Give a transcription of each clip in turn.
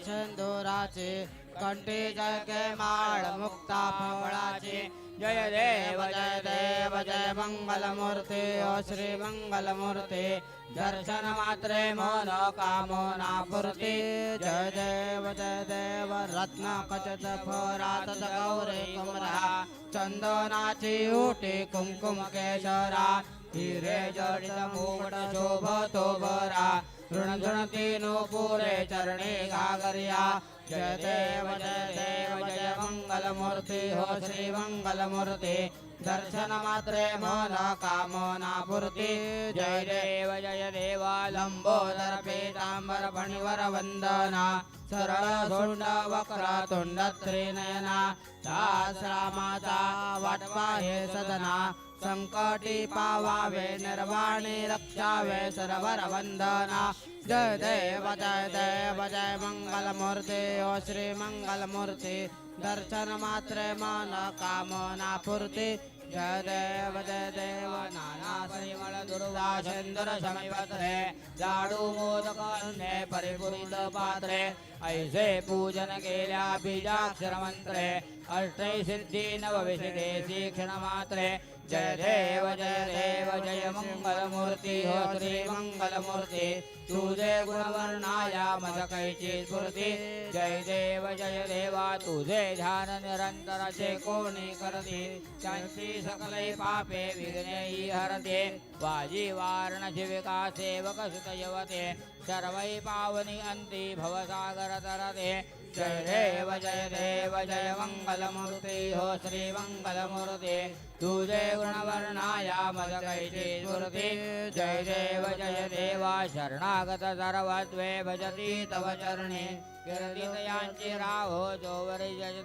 सिंधुराचे उठछंदोराचे कंठी जय माळ मुक्ता फळाचे जय देव जय देव जय मंगलमूर्ती ओ श्री मंगलमूर्ती. दर्शन मात्रे मन कामना पूर्ती जय देव जय देव रत्न कचत फोरात गौरे कुमरा. चंदनाची उटी कुंकुम केशरा. हिरे जडित मुकुट शोभतो बरा. ृणृणति नोपूरे चरणे गागर्या जय देव जय देव जय मङ्गलमूर्ति हो श्रीमङ्गलमूर्ति दर्शनमात्रे मो न कामनापूर्ति। जय देव जय देवालम्बो दर् लंबोदर पीतांबर फणिवर वंदना सरळ धोंड वाटवा हे सदना संकटी पावावे निर्वाणी रक्षावे सरवर वंदना जय देव जय देव जय मंगल ओ श्री मंगल दर्शन मात्रे मन कामना पूर्ती जय देव जय देव। श्रीमळ दुर्गा परिपूरितपात्रे समीपत्रे लाडू मोदक अन्ने ऐसे पूजन केल्या बीजाक्षर मंत्रे अष्टै सिद्धी नवविशदे शिक्षण जय देव जय देव जय मंगल हो श्री मंगल तुझे गुणवर्णाया मदकैची स्फूर्ती। जय देव जय देवा तुझे ध्यान निरंतरचे कोणी करते। त्यांची सकलै पापे विघ्नेही हरते। वाजी वारण शिविका सेवक सुत यवते। सर्वै पावनी अंती भवसागर तरते। जय देव जय देव जय मंगल हो श्री मंगल तुझे गुणवर्णाया मज जय देव जय देवा शरणागत सर्वत्वे भजति तव चरणे। कीर्तितयांची राहो जोवरी जय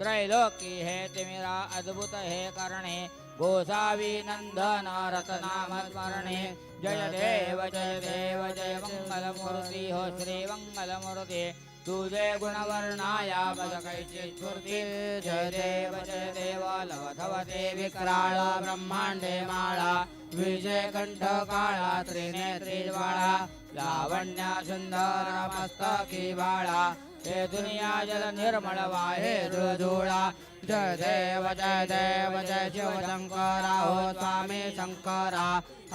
त्रैलोकी हे तिमिरा अद्भुत हे करणे। गोसावी नंदन रतनामस्मरणे जय देव जय देव जय मङ्गलमूर्ति हो श्रीमङ्गलमूर्ति। तुझे गुणवर्णाया पद स्फूर्ती जय देव जय देव लवधवते विकराळ ब्रह्मांडे माळा। विजय कंठ काळा त्रिनेत्री ज्वाळा लावण्य सुंदर मस्तकी बाळा हे दुनिया जल निर्मळ वाहे धुळधुळा जय देव जय देव जय शिव शंकरा हो स्वामी शंकरा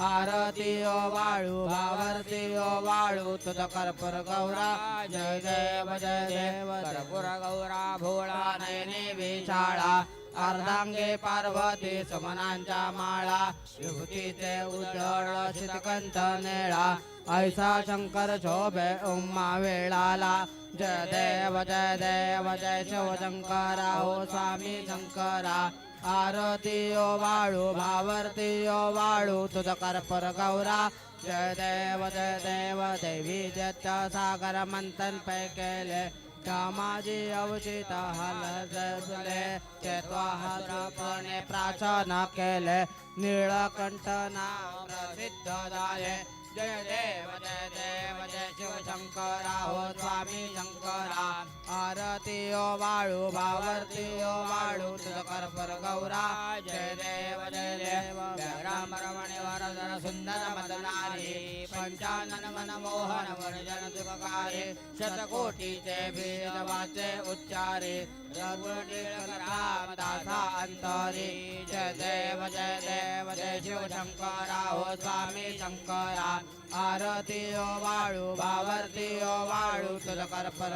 आरती ओ वाळू भावरती ओ वाळू तुझ कर्पूर गौरा जय देव जय देव कर्पूर गौरा भोळा नयने विशाळा अर्धांगे पार्वती सुमनांच्या माळा विभूतीचे उजळ शितकंठ नेळा ऐसा शंकर शोभे उम्मा वेळाला. जय देव जय देव जय शिव शंकरा हो स्वामी शंकरा. आरती वाळू भावर्तीयो वाळू तुझ कर्पूर गौरा. जय देव जय देव देवी जत सागर मंथन पै केले. कामाजी अवचित हल जसले चेत्वा हसपणे प्राचन केले निळकंठ प्रसिद्ध झाले. जय देव जय देव जय शिव शंकरा हो स्वामी शंकरा. आरतीयो वाळू भावर्तीयो वाळू तुझ गौरा. जय देव जय देव राम रमणे वरदर सुंदर मदनारी. पंचानन मन मोहन वर्जन सुखकारी शतकोटीचे भेद वाचे उच्चारे राम दासा अंतरी जय देव जय देव जय शिव शंकरा हो स्वामी शंकरा आरती ओ वाळू भावर्ती ओ वाळू तुझ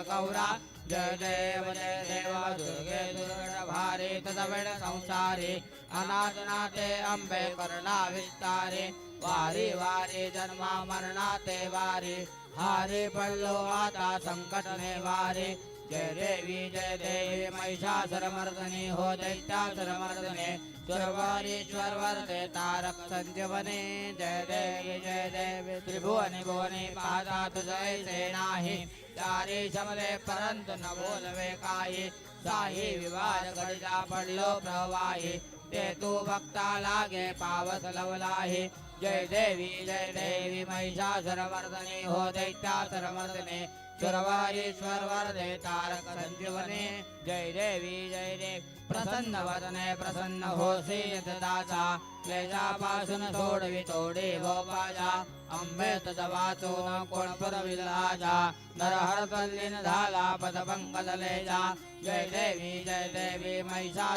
गौरा जय देव जय देव दुर्गे दुर्गण भारे तदवेण संसारे। अनाथनाथे अंबे करुणा विस्तारे। वारी वारी जन्मा मरणाते वारी। हारे पडलो आता संकट ने वारे। जय देवी जय देवी महिषासुरमर्दने हो दैत्यासुरमर्दने सुरवारीश्वर वर्ते तारक संजीवने जय देवी जय देवी त्रिभुवनी भुवने पादा तुझैसे नाही चारी शमले परंतु न बोलवे काही साही विवाद गडजा पडलो प्रवाही ते तू भक्ता लागे पावस लवलाही जय देवी जय देवी महिषासुरमर्दनी हो दैत्यासुरमर्दने सुरवारीश्वर वरदे तारक संजीवने। जय देवी जय देव प्रसन्न वदने प्रसन्न होसी निदाचा क्लेशापाशुन सोडवि चोडे भोपाजा अम्बे तदवाचो न कोणपुरविलाजा नरहरतल्लिन धाला लेजा जय देवी जय देवी महिषा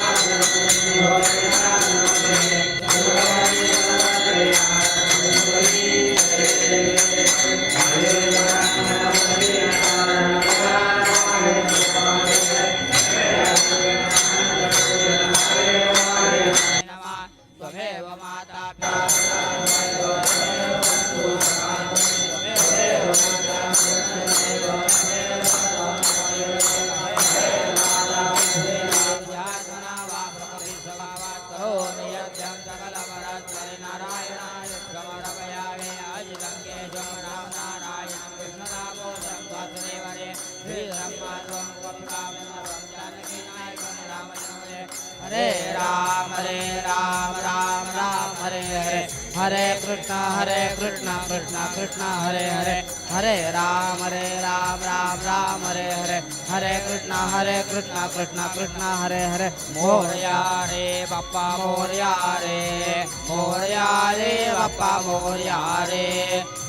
हरे कृष्ण हरे कृष्ण कृष्ण कृष्ण हरे हरे हरे राम हरे राम राम राम हरे हरे हरे कृष्ण हरे कृष्ण कृष्ण कृष्ण हरे हरे मोरया रे बाप्पा मोरया रे मोरया रे बाप्पा मोरया रे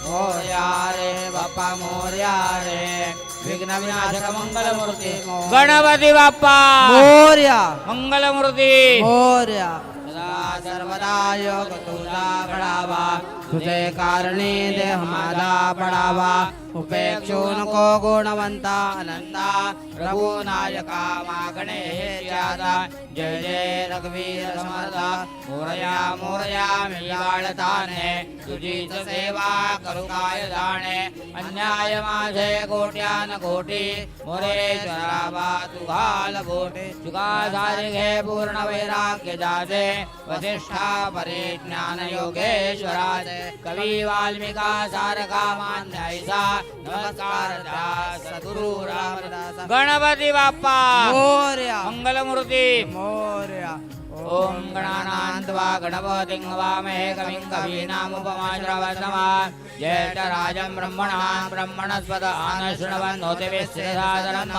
मोरया रे बाप्पा मोरया रे विघ्न विनाशक मंगलमूर्ती गणपती बाप्पा! मोरया मंगलमूर्ती! मोर्या। सर्वदा योग तुझा घडावा तुझे कारणी देह माझा पडावा उपेक्षूनको गुणवंता अनंता रघुनायका मागणे हे ज्यादा जय जय रघुवीर समर्था मोरया मोरया मी बाळताने तुझीच सेवा करू काय जाणे अन्याय माझे कोट्यान कोटी। मोरेश्वरा बा तू घाल बोटे। तुका घे पूर्ण वैराग्य जाते वसिष्ठा परिज्ञान योगेश्वराचे कवी वाल्मिका सारका मान्यायचा गणपती बाप्पा। मोर्या। मंगलमूर्ती। मोर्या। ओम गणानान्त्वा गणपतिं वामहे कविं कवीनामुपमाश्रवस्तमा ज्येष्ठराजं ब्रह्मणां ब्रह्मणस्पद आनशृण्वन्नोति विश्रेधादरम्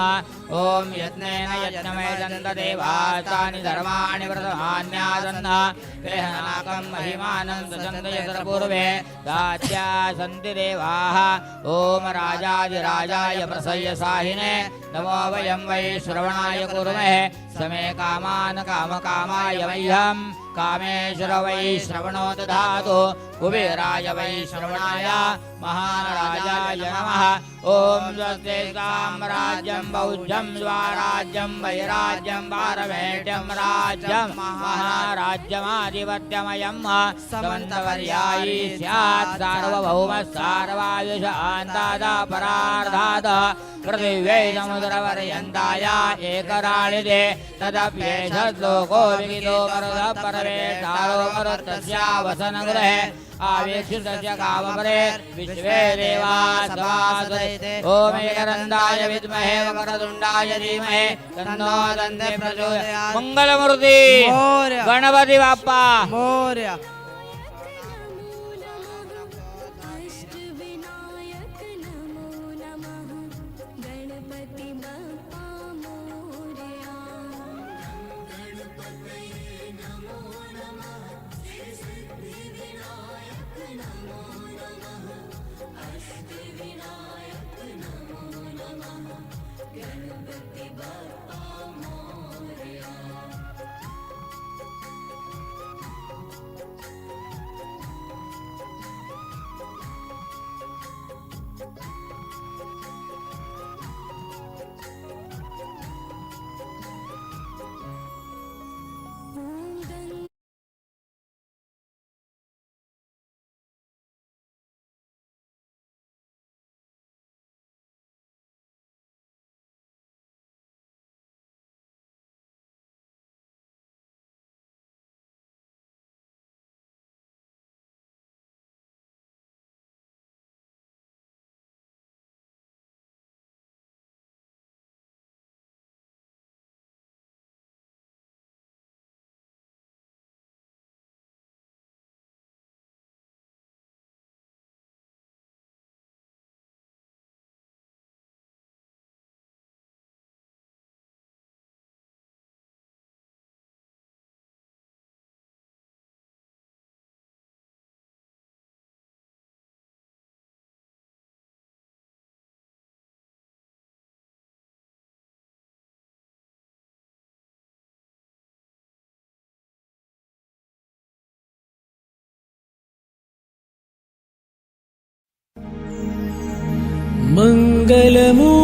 ॐ यज्ञेन यज्ञमेदन्त देवास्तानि धर्माणि व्रतमान्यादन्न क्लेहनाकं महिमानं सचन्द यत्र पूर्वे दात्या सन्ति देवाः ॐ राजाधिराजाय प्रसय्य साहिने नमो वयं वै श्रवणाय कुर्महे समे कामान् कामकामाय मह्यं कामेश्वर वै श्रवणो दधातु कुबेराय वै श्रवणाय महाराजाय नमः। ॐ स्वस्ते साम्राज्यं बौद्धं स्वाराज्यं वैराज्यं पारमेट्यं राज्यं महाराज्यमाधिपत्यमयं। समन्तवर्यायी स्यात् सार्वभौमः सार्वायुष परार्धादः। पृथिव्यै समुद्रपर्यन्ताय एकराळिते तदप्येष श्लोको विहितो मरुतः परमेशारो मरुतस्यावसनगृहे आवेक्षितस्य कामपरे विश्वे देवा सभासते ॐ एकरन्दाय विद्महे वक्रतुण्डाय धीमहि तन्नो दन्ते प्रचोदयात्। मंगलमूर्ती मोरया। गणपती बाप्पा। मोर्या। गणपति बप्पा മംഗളമൂ